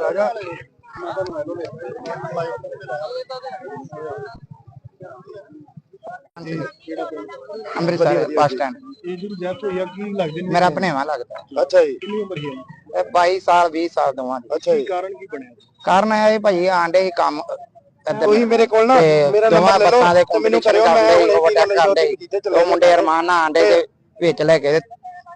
ਰਾਜਾ। Amritsar bus stand. ਇਹ ਜਿਹੜੀ ਡੈਥ ਹੋਈ ਆ ਕੀ ਲੱਗਦੇ ਨੇ ਮੇਰਾ ਭਣੇਵਾ ਲੱਗਦਾ। ਅੱਛਾ ਜੀ। ਕਿੰਨੀ ਉਮਰ ਹੈ ਇਹ 22 ਸਾਲ 20 ਸਾਲ ਦੋਵਾਂ ਦੀ। ਅੱਛਾ ਜੀ। ਕਾਰਨ ਕੀ ਬਣਿਆ? ਕਾਰਨ ਇਹ ਭਾਈ ਆਂਡੇ ਹੀ ਕੰਮ ਤੁਸੀਂ ਮੇਰੇ ਕੋਲ ਨਾ ਮੇਰਾ ਨੰਬਰ ਲੈ ਲਓ। ਮੈਨੂੰ ਕਰਿਓ ਮੈਂ ਕਰਦੇ ਹੁਣੇ ਓਵਰਟੇਕ ਕੀ ਗੱਲ ਕਰਦੇ। ਉਹ ਮੁੰਡੇ ਅਰਮਾਨ ਨਾਲ ਆਂਡੇ ਦੇ ਵਿੱਚ ਲੈ ਕੇ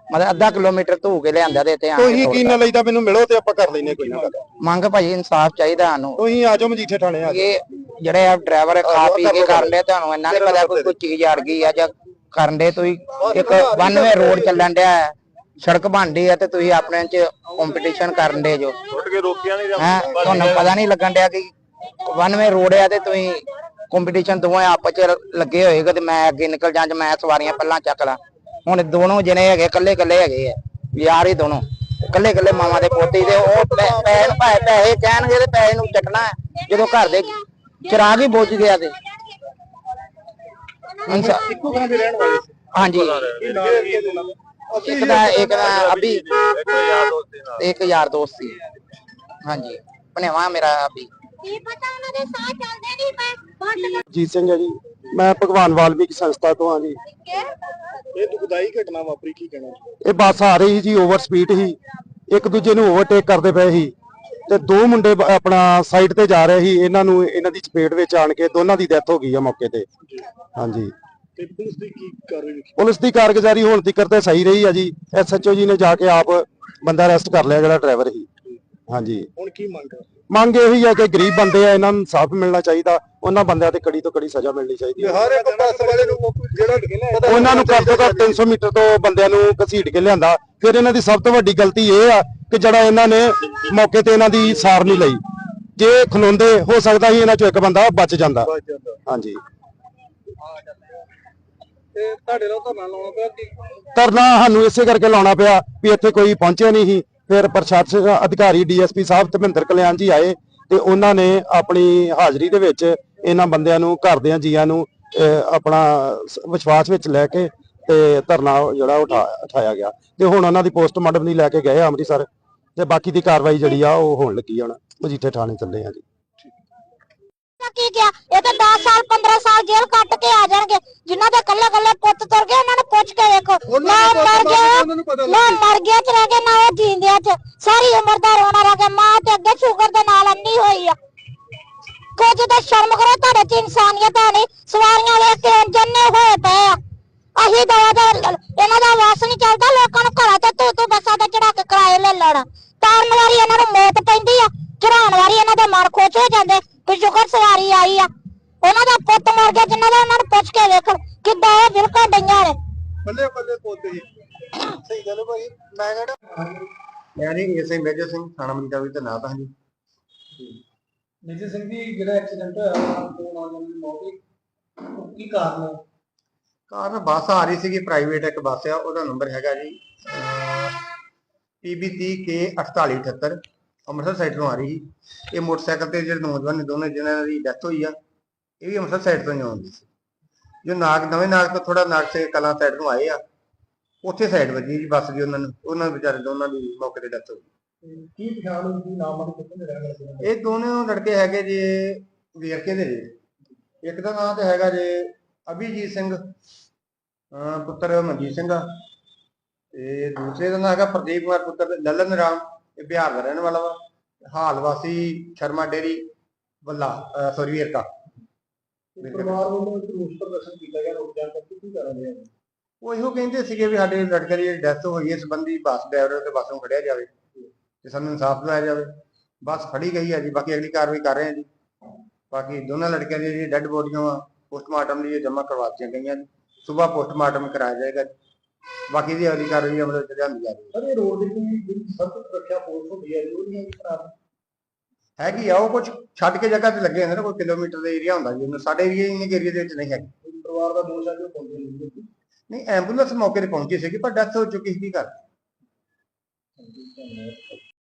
ਮਤਲਬ ਅੱਧਾ ਕਿਲੋਮੀਟਰ ਧੂ ਕੇ ਲਿਆਂਦਾ ਤੇ ਇੱਥੇ ਕੇ ਤੁਸੀਂ ਕੀ ਨਾ ਲਈਦਾ ਮੈਨੂੰ ਮਿਲੋ ਤੇ ਆਪਾਂ ਕਰ ਲੈਨੇ ਕੋਈ ਨਾ ਗੱਲ। ਮੰਗ ਭਾਈ ਇਨਸਾਫ ਚਾਹੀਦਾ ਸਾਨੂੰ। ਤੁਸੀਂ ਆ ਜਾਓ ਮਜੀਠੇ ਥਾਣੇ ਆ ਜਾਓ। ਇਹ ਜਿਹੜੇ ਆ ਡਰਾਈਵਰ ਖਾ ਪੀ ਕੇ ਕਰਨ ਦੇ ਤੁਹਾਨੂੰ ਇੰਨਾ ਨਹੀਂ ਪਤਾ ਕੋਈ ਕੋਈ ਚੀਜ਼ ਅੜ ਗਈ ਆ ਜਾਂ ਕਰਨ ਦੇ ਤੁਸੀਂ ਇੱਕ 92 ਰੋਡ ਚੱਲਣ ਡਿਆ ਹੈ, ਸੜਕ ਬਣਦੀ ਹੈ ਤੇ ਤੁਸੀਂ ਆਪਣੇ ਚ ਕੰਪੀਟੀਸ਼ਨ ਕਰਨ ਦੇ ਜੋ। ਛੁੱਟ ਕੇ ਰੋਕਿਆ ਨਹੀਂ ਹੈ ਤੁਹਾਨੂੰ ਪਤਾ ਨਹੀਂ ਲੱਗਣ ਡਿਆ ਕਿ 92 ਰੋਡ ਆ ਤੇ ਤੁਸੀਂ ਕੰਪੀਟੀਸ਼ਨ ਦੋਵੇਂ ਆਪਸ ਚ ਲੱਗੇ ਹੋਏਗਾ ਤੇ ਮੈਂ ਅੱਗੇ ਨਿਕਲ ਜਾਂ ਜਾਂ ਮੈਂ ਸਵਾਰੀਆਂ ਪਹਿਲਾਂ ਚੱਕ ਲਾਂ। ਹੁਣ ਦੋਨੋਂ ਜਣੇ ਹੈਗੇ ਇਕੱਲੇ ਇਕੱਲੇ ਹੈਗੇ ਆ ਯਾਰ ਹੀ ਦੋਨੋਂ। ਇਕੱਲੇ ਇਕੱਲੇ ਮਾਮਾ ਦੇ ਪੋਤੇ ਤੇ ਉਹ ਪੈ- ਪੈਸੇ ਨੂੰ ਭਾਵੇਂ ਪੈਸੇ ਕਹਿਣਗੇ ਤੇ ਪੈਸੇ ਨੂੰ ਚੱਕਣਾ ਹੈ। ਜਦੋਂ ਘਰ ਦੇ ਚਿਰਾਗ ਹੀ ਬੁੱਝ ਗਿਆ ਤੇ। ਇਨਸਾ- ਇੱਕੋ ਥਾਂ ਦੇ ਰਹਿਣ ਵਾਲੇ ਸੀ। ਹਾਂਜੀ ਇੱਕ ਦਾ। ਇੱਕ ਦਾ ਅਭੀ। ਇੱਕ ਯਾਰ ਦੋਸਤ ਸੀ ਹਾਂਜੀ ਭਣੇਵਾ ਮੇਰਾ ਅਭੀ। ਕੀ ਪਤਾ ਉਹਨਾਂ ਦੇ ਸਾਹ ਚੱਲਦੇ ਨਹੀਂ ਪਏ। ਬੰਦ ਜੀਤ ਸਿੰਘ ਜੀ। ਮੈਂ ਭਗਵਾਨ ਵਾਲਮੀਕ ਸੰਸਥਾ ਤੋਂ ਹਾਂ ਜੀ। ਇਹ ਦੁਖਦਾਈ ਘਟਨਾ ਵਾਪਰੀ ਕੀ ਕਹਿਣਾ ਇਹ ਬੱਸ ਆ ਰਹੀ ਸੀ ਜੀ ਓਵਰ ਸਪੀਡ ਸੀ। ਇੱਕ ਦੂਜੇ ਨੂੰ ਓਵਰਟੇਕ ਕਰਦੇ ਪਏ ਸੀ। ਤੇ ਦੋ ਮੁੰਡੇ ਆਪਣਾ ਸਾਈਡ ਤੇ ਜਾ ਰਹੇ ਸੀ। ਇਹਨਾਂ ਨੂੰ ਇਹਨਾਂ ਦੀ ਚਪੇਟ ਵਿੱਚ ਆਣ ਕੇ ਦੋਨਾਂ ਦੀ ਡੈਥ ਹੋ ਗਈ ਆ ਮੌਕੇ ਤੇ। ਹਾਂਜੀ। ਤੇ ਪੁਲਿਸ ਦੀ ਕੀ ਕਾਰਵਾਈ ਪੁਲਿਸ ਦੀ ਕਾਰਗੁਜ਼ਾਰੀ ਹੁਣ ਤੱਕ ਤੇ ਸਹੀ ਰਹੀ ਆ ਜੀ। ਐਸਐਚਓ ਜੀ ਨੇ ਜਾ ਕੇ ਆਪ ਬੰਦਾ ਅਰੈਸਟ ਕਰ ਲਿਆ ਜਿਹੜਾ ਡਰਾਈਵਰ ਸੀ। ਹਾਂਜੀ। ਹੁਣ ਕੀ ਮੰਗ ਮੰਗ ਇਹੀ ਆ ਕਿ ਗਰੀਬ ਬੰਦੇ ਆ ਇਹਨਾਂ ਨੂੰ ਇਨਸਾਫ ਮਿਲਣਾ ਚਾਹੀਦਾ ਉਹਨਾਂ ਬੰਦਿਆਂ ਤੇ ਕੜੀ ਤੋਂ ਕੜੀ ਸਜ਼ਾ ਮਿਲਣੀ ਚਾਹੀਦੀ ਹੈ। ਹਰ ਇੱਕ ਬੱਸ ਵਾਲੇ ਨੂੰ ਜਿਹੜਾ ਉਹਨਾਂ ਨੂੰ ਘੱਟ ਤੋਂ ਘੱਟ 300 ਮੀਟਰ ਤੋਂ ਬੰਦਿਆਂ ਨੂੰ ਘਸੀਟ ਕੇ ਲਿਆਂਦਾ। ਫਿਰ ਇਹਨਾਂ ਦੀ ਸਭ ਤੋਂ ਵੱਡੀ ਗਲਤੀ ਇਹ ਆ ਕਿ ਜਿਹੜਾ ਇਹਨਾਂ ਨੇ ਮੌਕੇ ਤੇ ਇਹਨਾਂ ਦੀ ਸਾਰ ਨਹੀਂ ਲਈ। ਜੇ ਖਲੋਂਦੇ ਹੋ ਸਕਦਾ ਸੀ ਇਹਨਾਂ ਚੋਂ ਇੱਕ ਬੰਦਾ ਬਚ ਜਾਂਦਾ। ਹਾਂਜੀ। ਤੇ ਤੁਹਾਡੇ ਨਾਲ ਧਰਨਾ ਲਾਉਣਾ ਪਿਆ ਕਿ ਧਰਨਾ ਸਾਨੂੰ ਇਸੇ ਕਰਕੇ ਲਾਉਣਾ ਪਿਆ ਵੀ ਇੱਥੇ ਕੋਈ ਪਹੁੰਚਿਆ ਨਹੀਂ ਸੀ। ਫਿਰ ਪ੍ਰਸ਼ਾਸਨ ਅਧਿਕਾਰੀ ਡੀਐਸਪੀ ਸਾਹਿਬ ਧਰਮਿੰਦਰ ਕਲਿਆਣ ਜੀ ਆਏ ਤੇ ਉਹਨਾਂ ਨੇ ਆਪਣੀ ਹਾਜ਼ਰੀ ਦੇ ਵਿੱਚ ਇਹਨਾਂ ਬੰਦਿਆਂ ਨੂੰ, ਘਰਦਿਆਂ, ਜੀਆਂ ਨੂੰ ਆਪਣਾ ਵਿਸ਼ਵਾਸ ਵਿੱਚ ਲੈ ਕੇ ਤੇ ਧਰਨਾ ਜਿਹੜਾ ਉਠਾ, ਉਠਾਇਆ ਗਿਆ। ਤੇ ਹੁਣ ਉਹਨਾਂ ਦੀ ਪੋਸਟਮਾਰਟਮ ਲਈ ਲੈ ਕੇ ਗਏ ਅੰਮ੍ਰਿਤਸਰ ਤੇ ਬਾਕੀ ਦੀ ਕਾਰਵਾਈ ਜਿਹੜੀ ਆ ਉਹ ਹੋਣ ਲੱਗੀ ਆ ਹੁਣ। ਮਜੀਠੇ ਥਾਣੇ ਚੱਲੇ ਆ ਜੀ। ਕੀ ਗਿਆ? ਇਹ ਤਾਂ 10 ਸਾਲ 15 ਸਾਲ ਜੇਲ੍ਹ ਕੱਟ ਕੇ ਆ ਜਾਣਗੇ। ਜਿਨ੍ਹਾਂ ਦੇ ਕੱਲੇ ਕੱਲੇ ਪੁੱਤ ਤੁਰ ਗਏ ਉਹਨਾਂ ਨੂੰ ਪੁੱਛ ਕੇ ਵੇਖੋ। ਨਾ ਮਰ ਗਿਆ ਨਾ ਮਰ ਗਿਆ ਚ ਰਹਿ ਗਏ ਨਾ ਉਹ ਜੀਂਦਿਆਂ ਚ। ਸਾਰੀ ਉਮਰ ਦਾ ਰੋਣਾ ਰਹਿ ਗਿਆ। ਮਾਂ ਤੇ ਅੱਗੇ ਸ਼ੂਗਰ ਦੇ ਨਾਲ ਅੰਨੀ ਹੋਈ ਆ। ਕੁਝ ਤਾਂ ਸ਼ਰਮ ਕਰੋ ਤੁਹਾਡੇ ਚ ਇਨਸਾਨੀਅਤ ਹੈ ਨਹੀਂ। ਸਵਾਰੀਆਂ ਵੇਖ ਕੇ ਜੰਨੇ ਹੋਏ ਪਏ ਆ। ਅਹੀ ਦਵਾ ਦਾ ਇਹਨਾਂ ਦਾ ਵਾਸ ਨਹੀਂ ਚੱਲਦਾ ਲੋਕਾਂ ਨੂੰ ਘਰਾਂ ਤੇ ਤੂੰ ਤੂੰ ਬੱਸਾਂ ਤੇ ਪੁੱਛ ਕੇ ਵੇਖਣ ਕਿੱਦਾਂ ਇਹ ਬਿਲਕੁਲ ਡਈਆਂ ਨੇ। ਬੱਲੇ ਬੱਲੇ ਪੋਤੇ ਜੀ। ਸਹੀ ਗੱਲ ਹੈ ਭਾਈ ਮੈਂ ਕਹਿੰਦਾ ਮੈਂ ਜੀ ਇਸੇ ਮੇਜਰ ਸਿੰਘ ਥਾਣਾ ਮੰਡਾ ਵੀ ਤੈਨਾਤ ਹਾਂ ਜੀ। ਨਿਜੀ ਸਿੰਘ ਜੀ ਜਿਹੜਾ ਐਕਸੀਡੈਂਟ ਹੋਇਆ ਦੋ ਨੌਜਵਾਨਾਂ ਦੀ ਮੌਤ ਹੋਈ। ਉਹ ਕੀ ਕਾਰਨ ਹੈ? ਕਾਰਨ ਬੱਸ ਆ ਰਹੀ ਸੀਗੀ ਪ੍ਰਾਈਵੇਟ ਇੱਕ ਬੱਸ ਆ ਉਹਦਾ ਨੰਬਰ ਹੈਗਾ ਜੀ PB30K 4878 ਅੰਮ੍ਰਿਤਸਰ ਸਾਈਡ ਤੋਂ ਆ ਰਹੀ ਸੀ ਇਹ ਮੋਟਰਸਾਈਕਲ ਤੇ ਜਿਹੜੇ ਨੌਜਵਾਨ ਨੇ ਦੋਨੇ ਜਿਹਨਾਂ ਦੀ ਡੈਥ ਹੋਈ ਆ ਇਹ ਵੀ ਅੰਮ੍ਰਿਤਸਰ ਸਾਈਡ ਤੋਂ ਹੀ ਆਉਂਦੀ ਸੀ। ਜੋ ਨਾਗ ਨਵੇਂ ਨਾਗ ਤੋਂ ਥੋੜਾ ਨਾਗ ਸੇ ਕਲਾਂ ਸਾਈਡ ਤੋਂ ਆਏ ਆ ਉੱਥੇ ਸਾਈਡ ਵੱਜੀ ਜੀ ਬੱਸ ਦੀ ਉਹਨਾਂ ਨੂੰ ਉਹਨਾਂ ਵਿਚਾਰੇ ਦੋਨਾਂ ਦੀ ਮੌਕੇ ਤੇ ਡੈਥ ਹੋ ਗਈ। ਕੀ ਪਛਾਣ ਹੋਈ ਨਾਮ ਆ ਕਿੱਥੇ ਦੇ ਰਹਿਣ ਵਾਲੇ ਇਹ ਦੋਨੋਂ ਲੜਕੇ ਹੈਗੇ ਜੀ ਵੇਰਕੇ ਦੇ ਜੀ। ਇੱਕ ਦਾ ਨਾਮ ਤੇ ਹੈਗਾ ਜੀ ਅਭਿਜੀਤ ਸਿੰਘ ਪੁੱਤਰ ਮਨਜੀਤ ਸਿੰਘ ਆ। ਤੇ ਦੂਸਰੇ ਦਾ ਨਾਮ ਹੈਗਾ ਪ੍ਰਦੀਪ ਕੁਮਾਰ ਪੁੱਤਰ ਲਲਨ ਰਾਮ ਇਹ ਬਿਹਾਰ ਦਾ ਰਹਿਣ ਵਾਲਾ ਵਾ। ਹਾਲ ਵਾਸੀ ਸ਼ਰਮਾ ਡੇਰੀ ਵੱਲਾ ਸੋਰੀ ਵੇਰਕਾ। ਪਰਿਵਾਰ ਵੱਲੋਂ ਇੱਕ ਰੋਸ ਪ੍ਰਦਰਸ਼ਨ ਕੀਤਾ ਗਿਆ ਰੋਕ ਜਾਣ ਕਰਕੇ ਕੀ ਕਰ ਰਹੇ ਆ ਉਹ ਇਹੋ ਕਹਿੰਦੇ ਸੀਗੇ ਵੀ ਸਾਡੇ ਲੜਕੇ ਦੀ ਡੈਥ ਹੋਈ ਹੈ ਸੰਬੰਧੀ ਬੱਸ ਡਰਾਈਵਰ ਤੇ ਬੱਸ ਨੂੰ ਖੜਿਆ ਜਾਵੇ ਤੇ ਸਾਨੂੰ ਇਨਸਾਫ ਦਿਵਾਇਆ ਜਾਵੇ। ਬੱਸ ਫੜੀ ਗਈ ਹੈ ਜੀ ਬਾਕੀ ਅਗਲੀ ਕਾਰਵਾਈ ਕਰ ਰਹੇ ਹਾਂ ਜੀ। ਬਾਕੀ ਦੋਨਾਂ ਲੜਕਿਆਂ ਦੀਆਂ ਜਿਹੜੀ ਡੈੱਡ ਬੋਡੀਆਂ ਵਾ ਪੋਸਟਮਾਰਟਮ ਲਈ ਜਮ੍ਹਾਂ ਕਰਵਾ ਦਿੱਤੀਆਂ ਗਈਆਂ ਸਵੇਰ ਪੋਸਟਮਾਰਟਮ ਕਰਾਇਆ ਜਾਏਗਾ ਬਾਕੀ ਦੀ ਅਗਲੀ ਕਾਰਵਾਈ ਅਮਲ ਵਿੱਚ ਲਿਆਂਦੀ ਜਾ ਰਹੀ ਹੈ ਸਰ ਇਹ ਰੋਡ ਦੀ ਜਿਹੜੀ ਸਖਤ ਸੁਰੱਖਿਆ ਫੋਰਸ ਹੁੰਦੀ ਹੈ ਨਹੀਂ ਹੈ ਖਰਾਬ ਹੈਗੀ ਆ ਉਹ ਕੁਝ ਛੱਡ ਕੇ ਜਗ੍ਹਾ ਤੇ ਲੱਗੇ ਹੁੰਦੇ ਨੇ ਕੋਈ ਕਿਲੋਮੀਟਰ ਦਾ ਏਰੀਆ ਹੁੰਦਾ ਜੀ ਉਹਨੂੰ ਸਾਡੇ ਏਰੀਆ ਇੰਨੇ ਏਰੀਆ ਦੇ ਵਿੱਚ ਨਹੀਂ ਹੈਗੀ। ਪਰਿਵਾਰ ਦਾ ਦੋਸ਼ ਹੈ ਜੋ ਪਹੁੰਚੇ ਨਹੀਂ ਨਹੀਂ ਐਂਬੂਲੈਂਸ ਮੌਕੇ ਤੇ ਪਹੁੰਚੀ ਸੀਗੀ ਪਰ ਡੈਥ ਹੋ ਚੁੱਕੀ ਸੀ ਕੀ ਕਰ